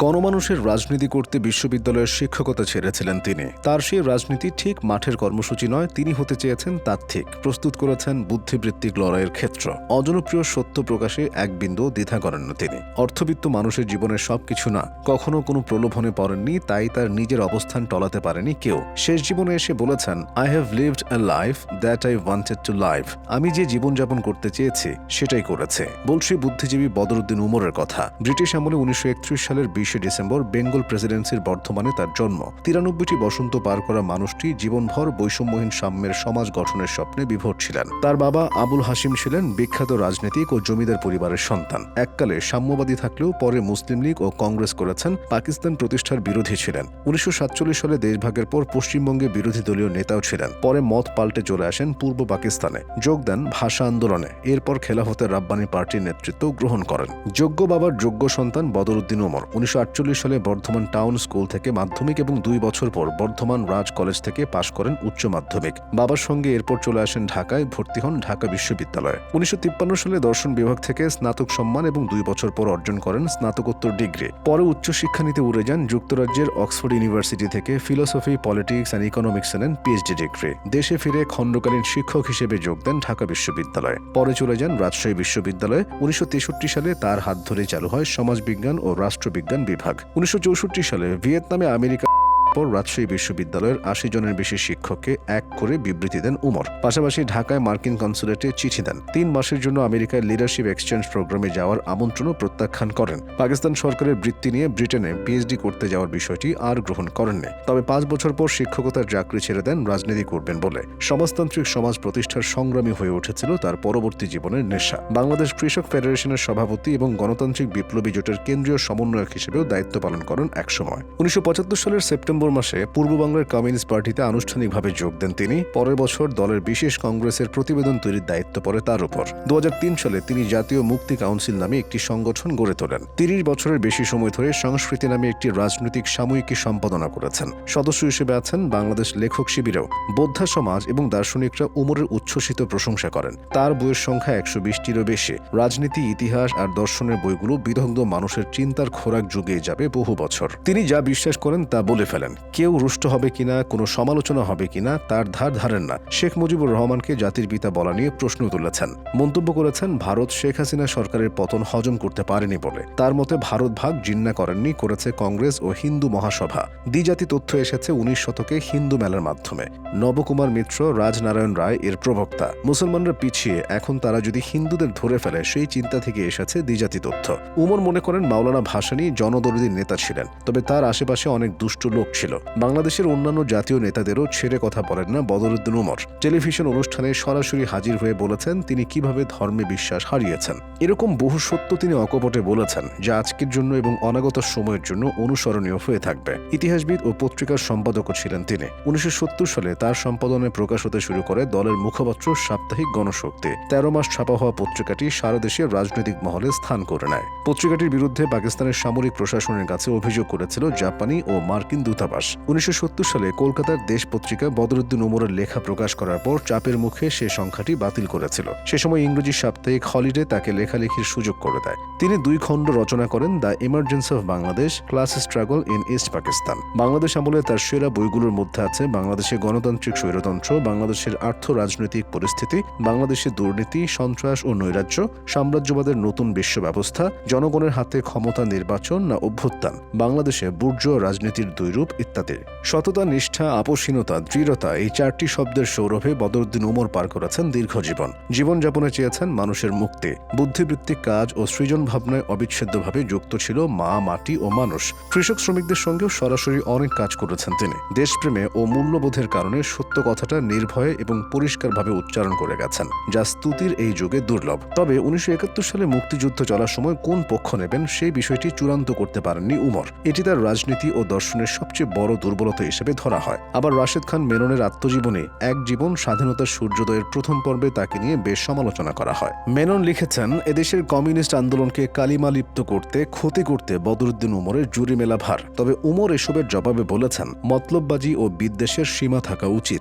গণমানুষের রাজনীতি করতে বিশ্ববিদ্যালয়ের শিক্ষকতা ছেড়েছিলেন তিনি। তার সেই রাজনীতি ঠিক মাঠের কর্মসূচি নয়, তিনি হতে চেয়েছেন তাত্ত্বিক প্রস্তুত করেছেন বুদ্ধিবৃত্তিক লড়াইয়ের ক্ষেত্র। অজনপ্রিয় সত্য প্রকাশে এক বিন্দু দ্বিধা করেন না তিনি। অর্থবিত্ত মানুষের জীবনের সবকিছু না, কখনো কোনো প্রলোভনে পড়েননি, তাই তার নিজের অবস্থান টলাতে পারেনি কেউ। শেষ জীবনে এসে বলেছেন I have lived a life that I wanted to live আমি যে জীবনযাপন করতে চেয়েছি, সেটাই করেছে। বলছি বুদ্ধিজীবী বদরুদ্দিন উমরের কথা। ব্রিটিশ আমলে উনিশশো একত্রিশ সালের বিশে ডিসেম্বর বেঙ্গল প্রেসিডেন্সির বর্ধমানে তার জন্ম। তিরানব্বইটি বসন্ত পার করা মানুষটি জীবনভর বৈষম্যহীন সাম্যের সমাজ গঠনের স্বপ্নে বিভোর ছিলেন। তার বাবা আবুল হাসিম ছিলেন বিখ্যাত রাজনীতিক ও জমিদার পরিবারের সন্তান। এককালে সাম্যবাদী থাকলেও পরে মুসলিম লীগ ও কংগ্রেস করেছেন, পাকিস্তান প্রতিষ্ঠার বিরোধী ছিলেন। উনিশশো সাতচল্লিশ সালে দেশভাগের পর পশ্চিমবঙ্গে বিরোধী দলীয় নেতাও ছিলেন। পরে মত পাল্টে চলে আসেন পূর্ব পাকিস্তানে। যোগ দেন ভাষা আন্দোলনে। এরপর খেলাফতের রাব্বানি পার্টির নেতৃত্ব গ্রহণ করেন। যোগ্য বাবার যোগ্য সন্তান বদরুদ্দিন ওমর। উনিশশো সালে বর্ধমান টাউন স্কুল থেকে মাধ্যমিক এবং দুই বছর পর বর্ধমান রাজ কলেজ থেকে পাশ করেন উচ্চ মাধ্যমিক। বাবার সঙ্গে এরপর চলে আসেন ঢাকায় ভর্তি হন ঢাকা বিশ্ববিদ্যালয়ে। উনিশশো তিপ্পান্ন সালে দর্শন বিভাগ থেকে স্নাতক সম্মান এবং দুই বছর পর অর্জন করেন স্নাতকোত্তর ডিগ্রি। পরে উচ্চশিক্ষা নিতে উড়ে যান যুক্তরাজ্যের অক্সফোর্ড ইউনিভার্সিটি থেকে ফিলোসফি, পলিটিক্স অ্যান্ড ইকোনমিক্সে নেন পিএইচডি ডিগ্রি। দেশে ফিরে খণ্ডকালীন শিক্ষক হিসেবে যোগ দেন ঢাকা বিশ্ববিদ্যালয়ে। পরে চলে যান রাজশাহী বিশ্ববিদ্যালয়ে। উনিশশো তেষট্টি সালে তার হাত ধরে চালু হয় সমাজবিজ্ঞান ও রাষ্ট্রবিজ্ঞান বিভাগ। উনিশশো চৌষট্টি সালে ভিয়েতনামে আমেরিকা পর রাজশাহী বিশ্ববিদ্যালয়ের আশি জনের বেশি শিক্ষককে এক করে বিবৃতি দেন উমর। পাশাপাশি ঢাকায় মার্কিন কনসুলেটে চিঠি দেন। তিন মাসের জন্য আমেরিকায় লিডারশিপ এক্সচেঞ্জ প্রোগ্রামে যাওয়ার আমন্ত্রণও প্রত্যাখ্যান করেন। পাকিস্তান সরকারের বৃত্তি নিয়ে ব্রিটেনে পিএইচডি করতে যাওয়ার বিষয়টি আর গ্রহণ করেননি। তবে পাঁচ বছর পর শিক্ষকতার চাকরি ছেড়ে দেন রাজনীতি করবেন বলে। সমাজতান্ত্রিক সমাজ প্রতিষ্ঠার সংগ্রামী হয়ে উঠেছিল তার পরবর্তী জীবনের নেশা। বাংলাদেশ কৃষক ফেডারেশনের সভাপতি এবং গণতান্ত্রিক বিপ্লবী জোটের কেন্দ্রীয় সমন্বয়ক হিসেবেও দায়িত্ব পালন করেন একসময়। উনিশশো পঁচাত্তর সালের সেপ্টেম্বর মাসে পূর্ব কমিউনিস্ট পার্টিতে আনুষ্ঠানিকভাবে যোগ দেন তিনি। পরের বছর দলের বিশেষ কংগ্রেসের প্রতিবেদন তৈরির দায়িত্ব পড়ে তার উপর। দু হাজার তিন সালে তিনি জাতীয় মুক্তি কাউন্সিল নামে একটি সংগঠন গড়ে তোলেন। তিরিশ বছরের বেশি সময় ধরে সংস্কৃতি নামে একটি রাজনৈতিক সাময়িকী সম্পাদনা করেছেন। সদস্য হিসেবে আছেন বাংলাদেশ লেখক শিবিরেও। বোদ্ধা সমাজ এবং দার্শনিকরা উমরের উচ্ছ্বসিত প্রশংসা করেন। তার বইয়ের সংখ্যা একশো বিশটিরও বেশি। রাজনীতি, ইতিহাস আর দর্শনের বইগুলো বিদগ্ধ মানুষের চিন্তার খোরাক যুগে যাবে বহু বছর। তিনি যা বিশ্বাস করেন তা বলে ফেলেন। কেউ রুষ্ট হবে কিনা, কোনো সমালোচনা হবে কিনা, তার ধার ধারেন না। শেখ মুজিবুর রহমানকে জাতির পিতা বলা নিয়ে প্রশ্ন তুলেছেন। মন্তব্য করেছেন, ভারত শেখ হাসিনা সরকারের পতন হজম করতে পারেনি বলে। তার মতে ভারত ভাগ জিন্না করেননি, করেছে কংগ্রেস ও হিন্দু মহাসভা। দ্বিজাতি তথ্য এসেছে উনিশ শতকে হিন্দু মেলার মাধ্যমে। নবকুমার মিত্র, রাজনারায়ণ রায় এর প্রবক্তা। মুসলমানরা পিছিয়ে, এখন তারা যদি হিন্দুদের ধরে ফেলে, সেই চিন্তা থেকে এসেছে দ্বিজাতি তথ্য। উমর মনে করেন, মাওলানা ভাসানী জনদরদী নেতা ছিলেন, তবে তার আশেপাশে অনেক দুষ্ট লোক ছিল। বাংলাদেশের অন্যান্য জাতীয় নেতাদেরও ছেড়ে কথা বলেন না বদরুদ্দিন উমর টেলিভিশন অনুষ্ঠানে সরাসরি হাজির হয়ে বলেছেন তিনি কীভাবে ধর্মে বিশ্বাস হারিয়েছেন। এরকম বহু সত্য তিনি অকপটে বলেছেন, যা আজকের জন্য এবং অনাগত সময়ের জন্য অনুসরণীয় হয়ে থাকবে। ইতিহাসবিদ ও পত্রিকার সম্পাদকও ছিলেন তিনি। উনিশশো সত্তর সালে তার সম্পাদনে প্রকাশ হতে শুরু করে দলের মুখপাত্র সাপ্তাহিক গণশক্তি। তেরো মাস ছাপা হওয়া পত্রিকাটি সারা দেশের রাজনৈতিক মহলে স্থান করে নেয়। পত্রিকাটির বিরুদ্ধে পাকিস্তানের সামরিক প্রশাসনের কাছে অভিযোগ করেছিল জাপানি ও মার্কিন দূতাবাস। উনিশশো সত্তর সালে কলকাতার দেশ পত্রিকা বদরুদ্দিন উমরের লেখা প্রকাশ করার পর চাপের মুখে সে সংখ্যাটি বাতিল করেছিল। সে সময় ইংরেজি সাপ্তাহিক হলিডে তাকে লেখালেখির সুযোগ করে দেয়। তিনি দুই খণ্ড রচনা করেন the emergence of Bangladesh, class struggle in East Pakistan. Bangladesh আমলে তার সেরা বইগুলোর মধ্যে আছে বাংলাদেশের গণতান্ত্রিক স্বৈরতন্ত্র, বাংলাদেশের আর্থ রাজনৈতিক পরিস্থিতি, বাংলাদেশের দুর্নীতি, সন্ত্রাস ও নৈরাজ্য, সাম্রাজ্যবাদের নতুন বিশ্ব ব্যবস্থা, জনগণের হাতে ক্ষমতা নির্বাচন না অভ্যুত্থান। বাংলাদেশে বুর্জ রাজনীতির দুই রূপ ইত্যাদি। সততা, নিষ্ঠা আপসীনতা দৃঢ়তা এই চারটি শব্দের সৌরভে বদরুদ্দিন উমর পার করেছেন দীর্ঘ জীবন। জীবনযাপনে চেয়েছেন মানুষের মুক্তি। বুদ্ধিবৃত্তিক কাজ ও সৃজন ভাবনায় অবিচ্ছেদ্যভাবে যুক্ত ছিল মা, মাটি ও মানুষ। কৃষক শ্রমিকদের সঙ্গেও সরাসরি অনেক কাজ করেছেন তিনি। দেশপ্রেমে ও মূল্যবোধের কারণে সত্য কথাটা নির্ভয়ে এবং পরিষ্কারভাবে উচ্চারণ করে গেছেন, যা স্তুতির এই যুগে দুর্লভ। তবে উনিশশো একাত্তর সালে মুক্তিযুদ্ধ চলার সময় কোন পক্ষ নেবেন সেই বিষয়টি চূড়ান্ত করতে পারেননি উমর। এটি তার রাজনীতি ও দর্শনের সবচেয়ে বড় দুর্বলতা হিসেবে ধরা হয়। আবার রাশেদ খান মেননের আত্মজীবনে, এক জীবন স্বাধীনতার সূর্যোদয়ের প্রথম পর্বে তাকে নিয়ে বেশ সমালোচনা করা হয়। মেনন লিখেছেন, এদেশের কমিউনিস্ট আন্দোলনকে কালিমালিপ্ত করতে, ক্ষতি করতে বদরুদ্দিন উমরের জুরি মেলা ভার। তবে উমর এসবের জবাবে বলেছেন, মতলববাজি ও বিদ্বেষের সীমা থাকা উচিত।